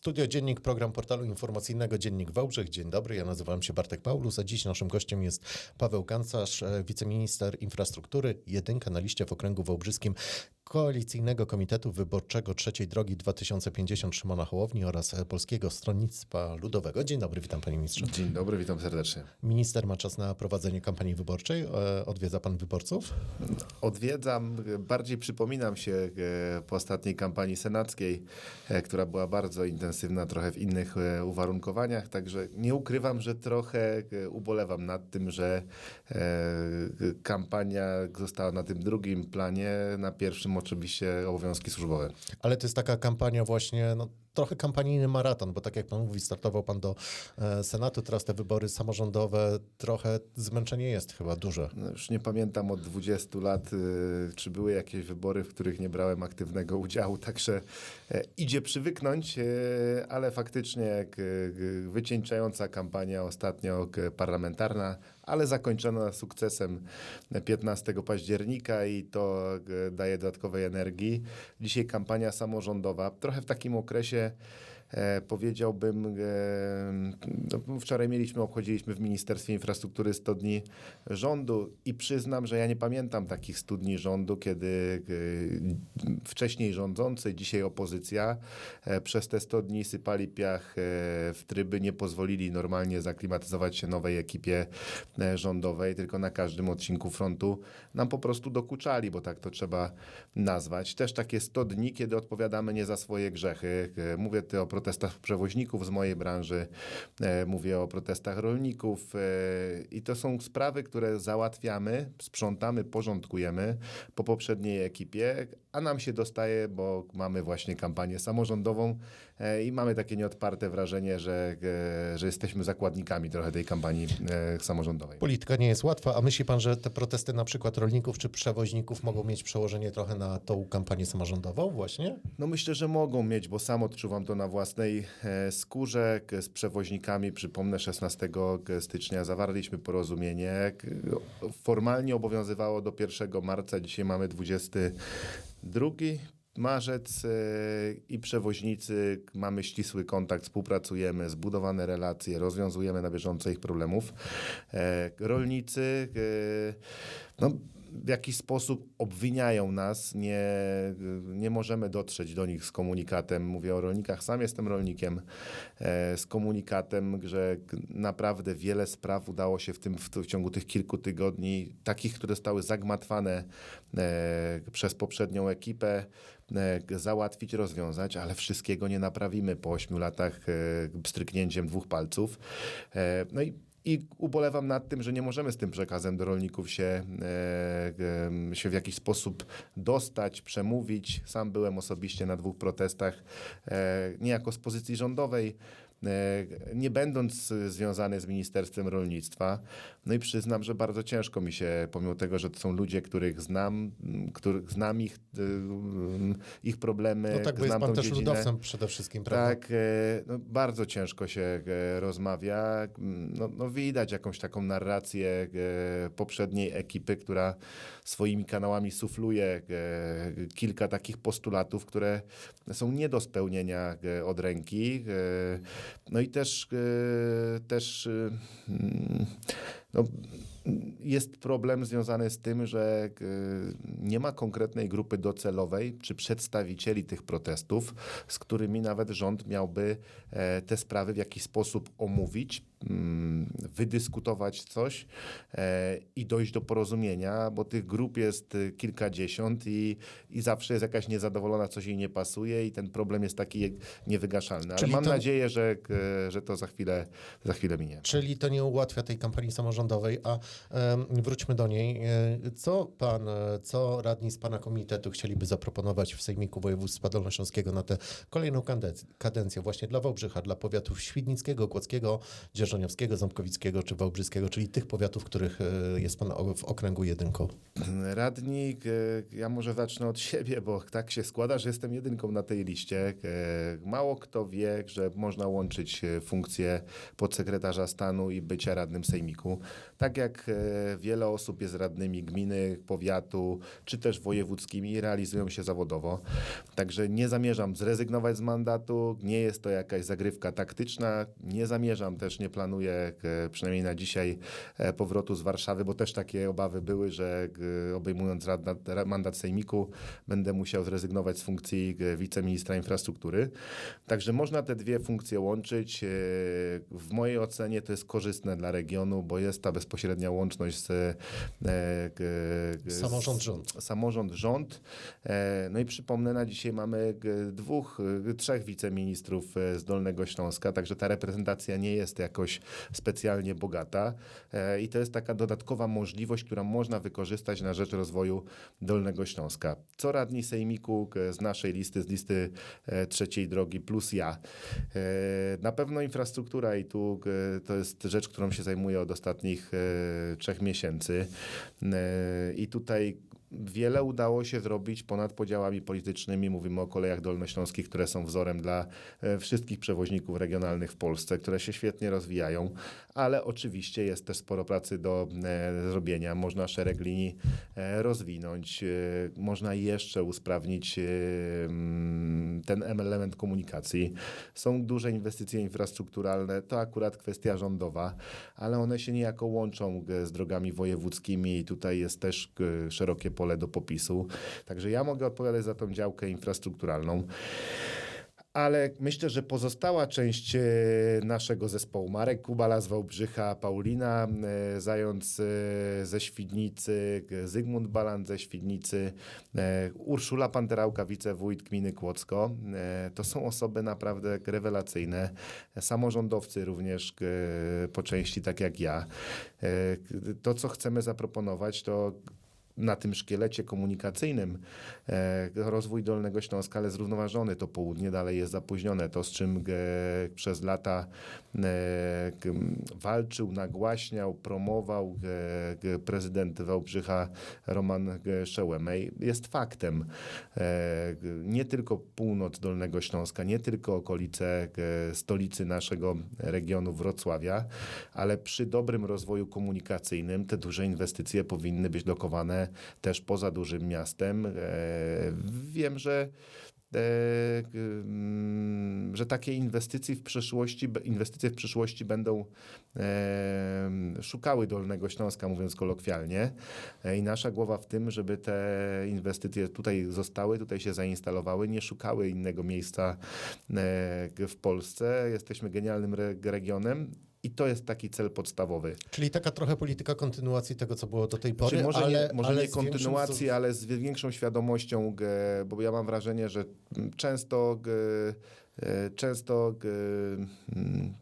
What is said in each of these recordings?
Studio Dziennik, program portalu informacyjnego Dziennik Wałbrzych. Dzień dobry, ja nazywam się Bartek Paulus, a dziś naszym gościem jest Paweł Gancarz, wiceminister infrastruktury, jedynka na liście w okręgu wałbrzyskim Koalicyjnego Komitetu Wyborczego Trzeciej Drogi 2050 Szymona Hołowni oraz e, Polskiego Stronnictwa Ludowego. Dzień dobry, witam panie ministrze. Dzień dobry, witam serdecznie. Minister ma czas na prowadzenie kampanii wyborczej. E, Odwiedza pan wyborców? Odwiedzam, bardziej przypominam się e, po ostatniej kampanii senackiej, e, która była bardzo intensywna, trochę w innych e, uwarunkowaniach, także nie ukrywam, że trochę e, ubolewam nad tym, że e, kampania została na tym drugim planie, na pierwszym oczywiście obowiązki służbowe. Ale to jest taka kampania właśnie, no, trochę kampanijny maraton, bo tak jak pan mówi, startował pan do e, Senatu, teraz te wybory samorządowe, trochę zmęczenie jest chyba duże. No Już nie pamiętam od 20 lat, y, czy były jakieś wybory, w których nie brałem aktywnego udziału, także e, idzie przywyknąć, e, ale faktycznie k- k- wycieńczająca kampania ostatnio parlamentarna, ale zakończona sukcesem 15 października i to daje dodatkowej energii. Dzisiaj kampania samorządowa, trochę w takim okresie e, powiedziałbym, e, no, wczoraj mieliśmy, obchodziliśmy w Ministerstwie Infrastruktury 100 dni rządu i przyznam, że ja nie pamiętam takich 100 dni rządu, kiedy e, wcześniej rządzący, dzisiaj opozycja e, przez te 100 dni sypali piach e, w tryby, nie pozwolili normalnie zaklimatyzować się nowej ekipie e, rządowej, tylko na każdym odcinku frontu nam po prostu dokuczali, bo tak to trzeba nazwać. Też takie 100 dni, kiedy odpowiadamy nie za swoje grzechy. E, Mówię tu o protestach przewoźników z mojej branży, e, mówię o protestach rolników e, i to są sprawy, które załatwiamy, sprzątamy, porządkujemy po poprzedniej ekipie, a nam się dostaje, bo mamy właśnie kampanię samorządową i mamy takie nieodparte wrażenie, że, e, że jesteśmy zakładnikami trochę tej kampanii e, samorządowej. Polityka nie jest łatwa, a myśli pan, że te protesty na przykład rolników czy przewoźników mogą mieć przełożenie trochę na tą kampanię samorządową właśnie? No myślę, że mogą mieć, bo sam odczuwam to na własnej e, skórze. Z przewoźnikami, przypomnę, 16 stycznia zawarliśmy porozumienie. Formalnie obowiązywało do 1 marca, dzisiaj mamy 22 marzec e, i przewoźnicy, mamy ścisły kontakt, współpracujemy, zbudowane relacje, rozwiązujemy na bieżąco ich problemów. E, Rolnicy, e, no w jakiś sposób obwiniają nas, nie, nie możemy dotrzeć do nich z komunikatem. Mówię o rolnikach, sam jestem rolnikiem, e, z komunikatem, że naprawdę wiele spraw udało się w, tym, w, ciągu tych kilku tygodni, takich, które zostały zagmatwane e, przez poprzednią ekipę, e, załatwić, rozwiązać, ale wszystkiego nie naprawimy po ośmiu latach stryknięciem dwóch palców. No i i ubolewam nad tym, że nie możemy z tym przekazem do rolników się, e, e, się w jakiś sposób dostać, przemówić. Sam byłem osobiście na dwóch protestach, e, niejako z pozycji rządowej, e, nie będąc związany z Ministerstwem Rolnictwa. No i przyznam, że bardzo ciężko mi się, pomimo tego, że to są ludzie, których znam, których znam ich, y, ich problemy, No tak, bo jest pan też dziedzinę. ludowcem przede wszystkim, prawda? Tak, e, no, bardzo ciężko się e, rozmawia. No, no widać jakąś taką narrację e, poprzedniej ekipy, która swoimi kanałami sufluje kilka takich postulatów, które są nie do spełnienia od ręki. No i też, też no, jest problem związany z tym, że e, nie ma konkretnej grupy docelowej czy przedstawicieli tych protestów, z którymi nawet rząd miałby e, te sprawy w jakiś sposób omówić, mm, wydyskutować coś e, i dojść do porozumienia, bo tych grup jest kilkadziesiąt i, i zawsze jest jakaś niezadowolona, coś jej nie pasuje i ten problem jest taki niewygaszalny. Ale Czyli mam to- nadzieję, że, że to za chwilę, za chwilę minie. Czyli to nie ułatwia tej kampanii samorządowej, a wróćmy do niej. E, Co pan, e, co radni z pana komitetu chcieliby zaproponować w Sejmiku Województwa Dolnośląskiego na tę kolejną kadenc- kadencję właśnie dla Wałbrzycha, dla powiatów Świdnickiego, Kłodzkiego, Dzierżoniowskiego, Ząbkowickiego czy Wałbrzyskiego, czyli tych powiatów, w których e, jest pan w okręgu jedynką? Radnik, ja może zacznę od siebie, bo tak się składa, że jestem jedynką na tej liście. Mało kto wie, że można łączyć funkcję podsekretarza stanu i bycia radnym sejmiku. Tak jak e, wiele osób jest radnymi gminy, powiatu, czy też wojewódzkimi i realizują się zawodowo. Także nie zamierzam zrezygnować z mandatu, nie jest to jakaś zagrywka taktyczna, nie zamierzam też, nie planuję, e, przynajmniej na dzisiaj, e, powrotu z Warszawy, bo też takie obawy były, że obejmując mandat sejmiku, będę musiał zrezygnować z funkcji wiceministra infrastruktury. Także można te dwie funkcje łączyć. W mojej ocenie to jest korzystne dla regionu, bo jest ta bezpośrednia łączność z, e, g- z Samorząd, rząd. samorząd, rząd. E, No i przypomnę, na dzisiaj mamy dwóch, trzech wiceministrów e, z Dolnego Śląska, także ta reprezentacja nie jest jakoś specjalnie bogata E, i to jest taka dodatkowa możliwość, którą można wykorzystać na rzecz rozwoju Dolnego Śląska. Co radni sejmiku z naszej listy, z listy e, trzeciej drogi plus ja. E, Na pewno infrastruktura i tu to jest rzecz, którą się zajmuję od ostatnich e, trzech miesięcy. E, I tutaj wiele udało się zrobić ponad podziałami politycznymi. Mówimy o kolejach dolnośląskich, które są wzorem dla e, wszystkich przewoźników regionalnych w Polsce, które się świetnie rozwijają, ale oczywiście jest też sporo pracy do e, zrobienia. Można szereg linii e, rozwinąć, e, można jeszcze usprawnić mm, ten element komunikacji. Są duże inwestycje infrastrukturalne, to akurat kwestia rządowa, ale one się niejako łączą z drogami wojewódzkimi i tutaj jest też szerokie pole do popisu. Także ja mogę odpowiadać za tą działkę infrastrukturalną. Ale myślę, że pozostała część e, naszego zespołu, Marek Kubala z Wałbrzycha, Paulina e, Zając e, ze Świdnicy, Zygmunt Balan ze Świdnicy, Urszula Panterałka, wicewójt gminy Kłodzko. To są osoby naprawdę rewelacyjne. Samorządowcy również po części tak jak ja. To, co chcemy zaproponować, to na tym szkielecie komunikacyjnym e, rozwój Dolnego Śląska, ale zrównoważony. To południe dalej jest zapóźnione. To, z czym przez lata e, walczył, nagłaśniał, promował prezydent Wałbrzycha Roman Szełemej, jest faktem. E, nie tylko północ Dolnego Śląska, nie tylko okolice stolicy naszego regionu Wrocławia, ale przy dobrym rozwoju komunikacyjnym te duże inwestycje powinny być lokowane też poza dużym miastem. E, Wiem, że e, mm, że takie inwestycje w przyszłości, inwestycje w przyszłości będą e, szukały Dolnego Śląska, mówiąc kolokwialnie. I nasza głowa w tym, żeby te inwestycje tutaj zostały, tutaj się zainstalowały, nie szukały innego miejsca w Polsce. Jesteśmy genialnym re- regionem. I to jest taki cel podstawowy. Czyli taka trochę polityka kontynuacji tego, co było do tej pory, Czyli może ale, nie, może ale nie kontynuacji, ale z większą świadomością, bo ja mam wrażenie, że często e, Często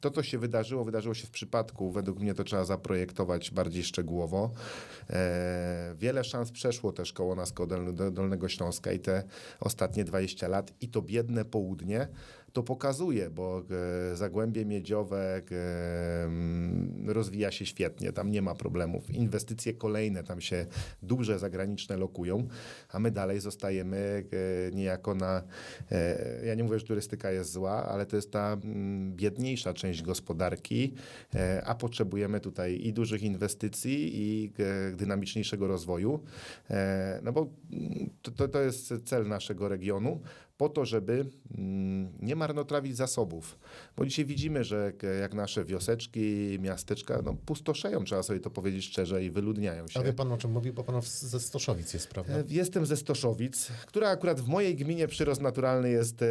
to, co się wydarzyło, wydarzyło się w przypadku. Według mnie to trzeba zaprojektować bardziej szczegółowo. E, Wiele szans przeszło też koło nas, koło Dol- do Dolnego Śląska i te ostatnie 20 lat i to biedne południe to pokazuje, bo e, Zagłębie Miedziowe e, rozwija się świetnie, tam nie ma problemów. Inwestycje kolejne tam się duże zagraniczne lokują, a my dalej zostajemy e, niejako na. Ja nie mówię, że turystyka jest zła, ale to jest ta biedniejsza część gospodarki, a potrzebujemy tutaj i dużych inwestycji, i dynamiczniejszego rozwoju. No bo to, to jest cel naszego regionu po to, żeby mm, nie marnotrawić zasobów. Bo dzisiaj widzimy, że jak- nasze wioseczki, miasteczka no, pustoszeją, trzeba sobie to powiedzieć szczerze, i wyludniają się. A wie pan o czym mówi, bo pan ze Stoszowic jest, prawda? E, Jestem ze Stoszowic, która akurat w mojej gminie przyrost naturalny jest, e,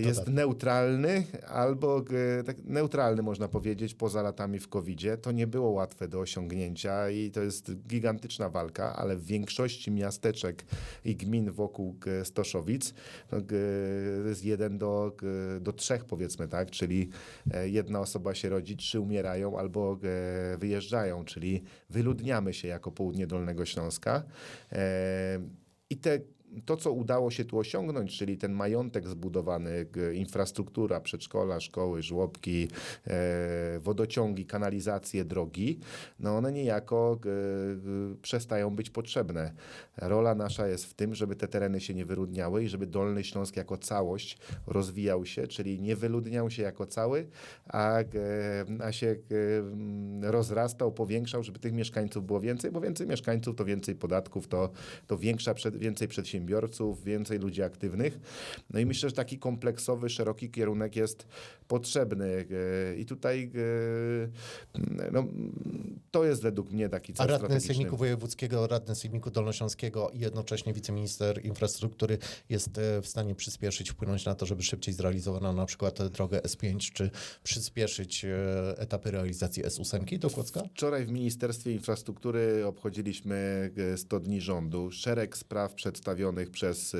jest Dodatni. neutralny, albo e, tak neutralny można powiedzieć, poza latami w covid To nie było łatwe do osiągnięcia i to jest gigantyczna walka, ale w większości miasteczek i gmin wokół Stoszowic no, g- jest jeden do, g- do trzech powiedzmy tak, czyli e, jedna osoba się rodzi, trzy umierają albo e, wyjeżdżają, czyli wyludniamy się jako południe Dolnego Śląska. E, I te to, co udało się tu osiągnąć, czyli ten majątek zbudowany, infrastruktura, przedszkola, szkoły, żłobki, e, wodociągi, kanalizacje, drogi, no one niejako g- przestają być potrzebne. Rola nasza jest w tym, żeby te tereny się nie wyludniały i żeby Dolny Śląsk jako całość rozwijał się, czyli nie wyludniał się jako cały, a, a się rozrastał, powiększał, żeby tych mieszkańców było więcej, bo więcej mieszkańców to więcej podatków, to, to większa, więcej przedsiębiorców, więcej ludzi aktywnych. No i myślę, że taki kompleksowy, szeroki kierunek jest potrzebny. e, I tutaj e, no, to jest według mnie taki A cel radny strategiczny. Sejmiku Wojewódzkiego, radny Sejmiku Dolnośląskiego i jednocześnie wiceminister infrastruktury jest e, w stanie przyspieszyć, wpłynąć na to, żeby szybciej zrealizowano na przykład drogę S5, czy przyspieszyć etapy realizacji S8 do Kłodzka? Wczoraj w Ministerstwie Infrastruktury obchodziliśmy e, 100 dni rządu. Szereg spraw przedstawionych przez e,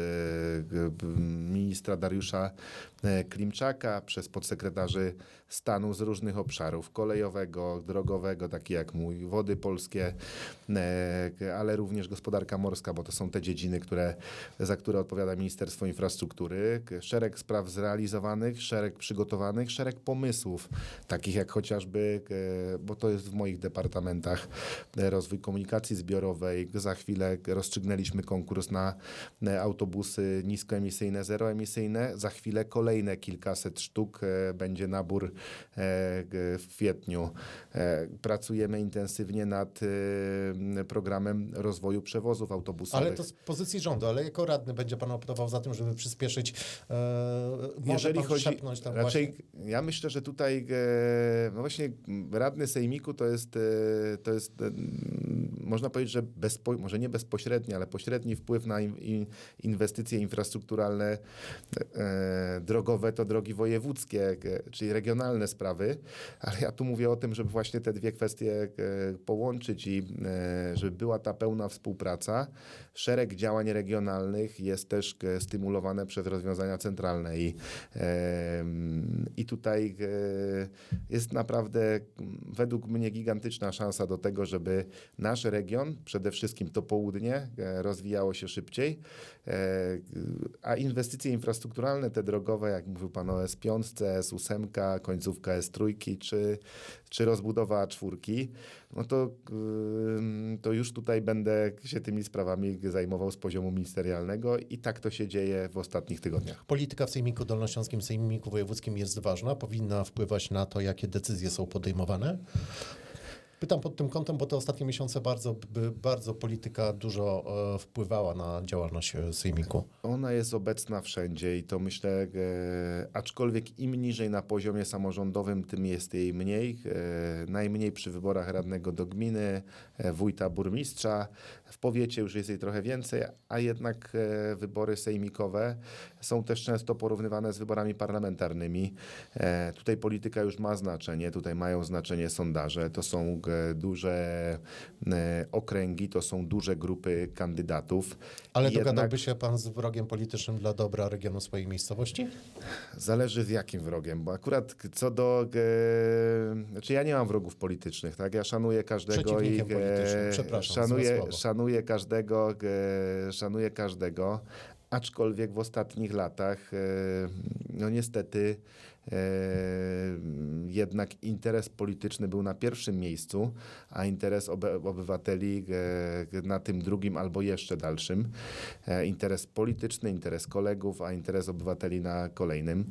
ministra Dariusza Klimczaka, przez podsekretarzy stanu z różnych obszarów kolejowego, drogowego, takie jak mój, wody polskie, e, ale również gospodarka morska, bo to są te dziedziny, które, za które odpowiada Ministerstwo Infrastruktury. Szereg spraw zrealizowanych, szereg przygotowanych, szereg pomysłów, takich jak chociażby, e, bo to jest w moich departamentach, e, rozwój komunikacji zbiorowej. Za chwilę rozstrzygnęliśmy konkurs na e, autobusy niskoemisyjne, zeroemisyjne. Za chwilę kolejne kilkaset sztuk e, będzie nabór e, w kwietniu. E, Pracujemy intensywnie nad programem rozwoju przewozów autobusowych. Ale to z pozycji rządu, ale jako radny będzie pan optował za tym, żeby przyspieszyć, może Jeżeli chodzi, tam raczej właśnie... ja myślę, że tutaj no właśnie radny sejmiku to jest, to jest można powiedzieć, że bezpo, może nie bezpośredni, ale pośredni wpływ na in, in, inwestycje infrastrukturalne e, drogowe to drogi wojewódzkie, czyli regionalne sprawy, ale ja tu mówię o tym, żeby właśnie te dwie kwestie e, połączyć i e, żeby była ta pełna współpraca. Szereg działań regionalnych jest też e, stymulowane przez rozwiązania centralne i, i tutaj e, jest naprawdę według mnie gigantyczna szansa do tego, żeby nasz region, przede wszystkim to południe, e, rozwijało się szybciej, e, a inwestycje infrastrukturalne, te drogowe, jak mówił pan o S5, S8, końcówka S3, czy, czy rozbudowa czwórki, no to, to już tutaj będę się tymi sprawami zajmował z poziomu ministerialnego i tak to się dzieje w ostatnich tygodniach. Polityka w Sejmiku Dolnośląskim, Sejmiku Wojewódzkim jest ważna, powinna wpływać na to, jakie decyzje są podejmowane. Pytam pod tym kątem, bo te ostatnie miesiące bardzo, bardzo polityka dużo e, wpływała na działalność e, Sejmiku. Ona jest obecna wszędzie i to myślę, e, aczkolwiek im niżej na poziomie samorządowym, tym jest jej mniej. Najmniej przy wyborach radnego do gminy, wójta, burmistrza. W powiecie już jest jej trochę więcej, a jednak wybory sejmikowe są też często porównywane z wyborami parlamentarnymi. Tutaj polityka już ma znaczenie, tutaj mają znaczenie sondaże. To są duże e, okręgi, to są duże grupy kandydatów. Ale I jednak- dogadałby się pan z wrogiem politycznym dla dobra regionu swojej miejscowości? Zależy z jakim wrogiem, bo akurat co do... E, znaczy ja nie mam wrogów politycznych, tak? Ja szanuję każdego i... Politycznym, przepraszam, szanuję, szanuję każdego, e, szanuję każdego, aczkolwiek w ostatnich latach, e, no niestety, e, jednak interes polityczny był na pierwszym miejscu, a interes obywateli e, na tym drugim albo jeszcze dalszym. E, interes polityczny, interes kolegów, a interes obywateli na kolejnym.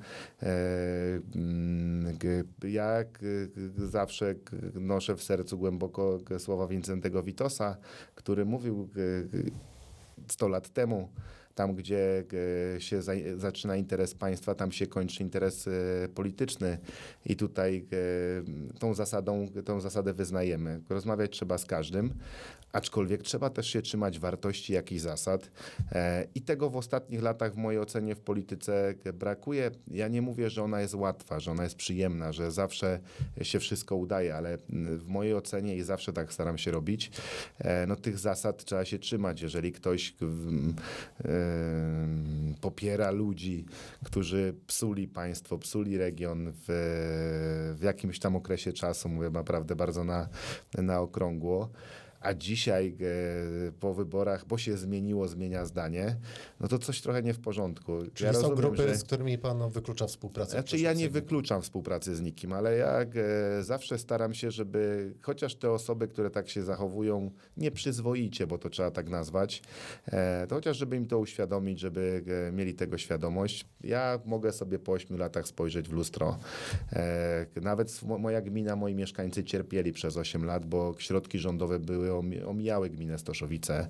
Mm, g- ja g- g- zawsze noszę w sercu głęboko słowa Wincentego Witosa, który mówił g- g- 100 lat temu, tam gdzie e, się za, zaczyna interes państwa, tam się kończy interes e, polityczny. I tutaj e, tą, zasadą, tą zasadę wyznajemy. Rozmawiać trzeba z każdym, aczkolwiek trzeba też się trzymać wartości jakichś zasad. E, I tego w ostatnich latach w mojej ocenie w polityce brakuje. Ja nie mówię, że ona jest łatwa, że ona jest przyjemna, że zawsze się wszystko udaje, ale mm, w mojej ocenie i zawsze tak staram się robić, e, no tych zasad trzeba się trzymać. Jeżeli ktoś popiera ludzi, którzy psuli państwo, psuli region w, w jakimś tam okresie czasu, mówię naprawdę bardzo na, na okrągło, a dzisiaj e, po wyborach, bo się zmieniło, zmienia zdanie, no to coś trochę nie w porządku. Czyli są grupy, że- z którymi pan wyklucza współpracę? znaczy ja nie wykluczam współpracy z nikim, ale ja e, zawsze staram się, żeby chociaż te osoby, które tak się zachowują nieprzyzwoicie, bo to trzeba tak nazwać, e, to chociaż żeby im to uświadomić, żeby mieli tego świadomość. Ja mogę sobie po ośmiu latach spojrzeć w lustro. Nawet moja gmina, moi mieszkańcy cierpieli przez 8 lat, bo środki rządowe były omijały gminę Stoszowice.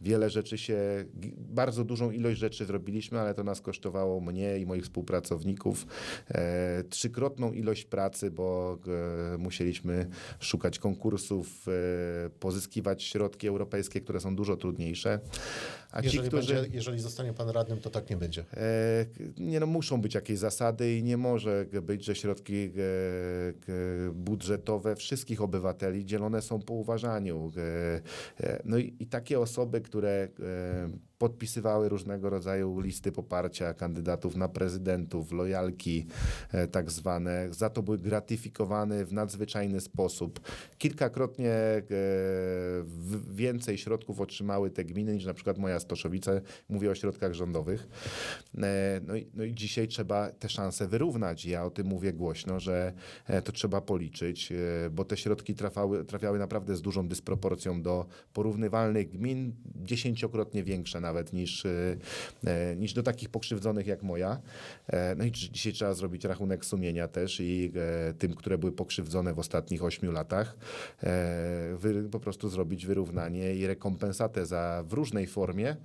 Wiele rzeczy się, bardzo dużą ilość rzeczy zrobiliśmy, ale to nas kosztowało mnie i moich współpracowników e, trzykrotną ilość pracy, bo e, musieliśmy szukać konkursów, e, pozyskiwać środki europejskie, które są dużo trudniejsze. A ci, Jeżeli, którzy... będzie, jeżeli zostanie pan radnym, to tak nie będzie. E, Nie no, muszą być jakieś zasady i nie może być, że środki e, budżetowe wszystkich obywateli dzielone są po uważaniu. E, e, No i, i takie osoby, które e, podpisywały różnego rodzaju listy poparcia kandydatów na prezydentów, lojalki e, tak zwane, za to były gratyfikowane w nadzwyczajny sposób. Kilkakrotnie e, więcej środków otrzymały te gminy niż na przykład moja Stoszowice. Mówię o środkach rządowych. E, No i, no i dzisiaj trzeba te szanse wyrównać. Ja o tym mówię głośno, że to trzeba policzyć, bo te środki trafiały, trafiały naprawdę z dużą dysproporcją do porównywalnych gmin, dziesięciokrotnie większe nawet niż, e, e, niż do takich pokrzywdzonych jak moja. E, No i dzi- dzisiaj trzeba zrobić rachunek sumienia też i tym, które były pokrzywdzone w ostatnich ośmiu latach, po prostu zrobić wyrównanie i rekompensatę za w różnej formie,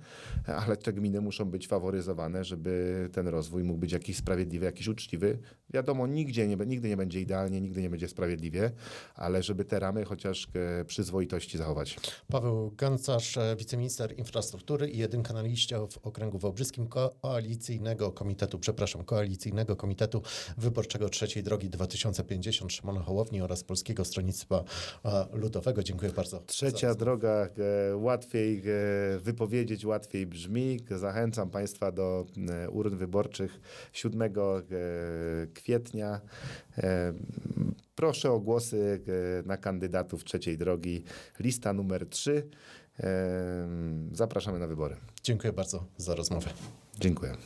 ale te gminy muszą być faworyzowane, żeby ten rozwój mógł być jakiś sprawiedliwy, jakiś uczciwy. Wiadomo, nigdzie nie, nigdy nie będzie idealnie, nigdy nie będzie sprawiedliwie, ale żeby te ramy chociaż przyzwoitości zachować. Paweł Gancarz, wiceminister infrastruktury i jedynka na liście w okręgu wałbrzyskim koalicyjnego komitetu, przepraszam, koalicyjnego komitetu wyborczego trzeciej drogi 2050 Szymona Hołowni oraz Polskiego Stronnictwa e, Ludowego. Dziękuję bardzo. Trzecia droga e, łatwiej e, wypowiedzieć, łatwiej brzmi. Zachęcam Państwa do urn wyborczych 7 e, kwietnia. Proszę o głosy na kandydatów trzeciej drogi. Lista numer 3. Zapraszamy na wybory. Dziękuję bardzo za rozmowę. Dziękuję.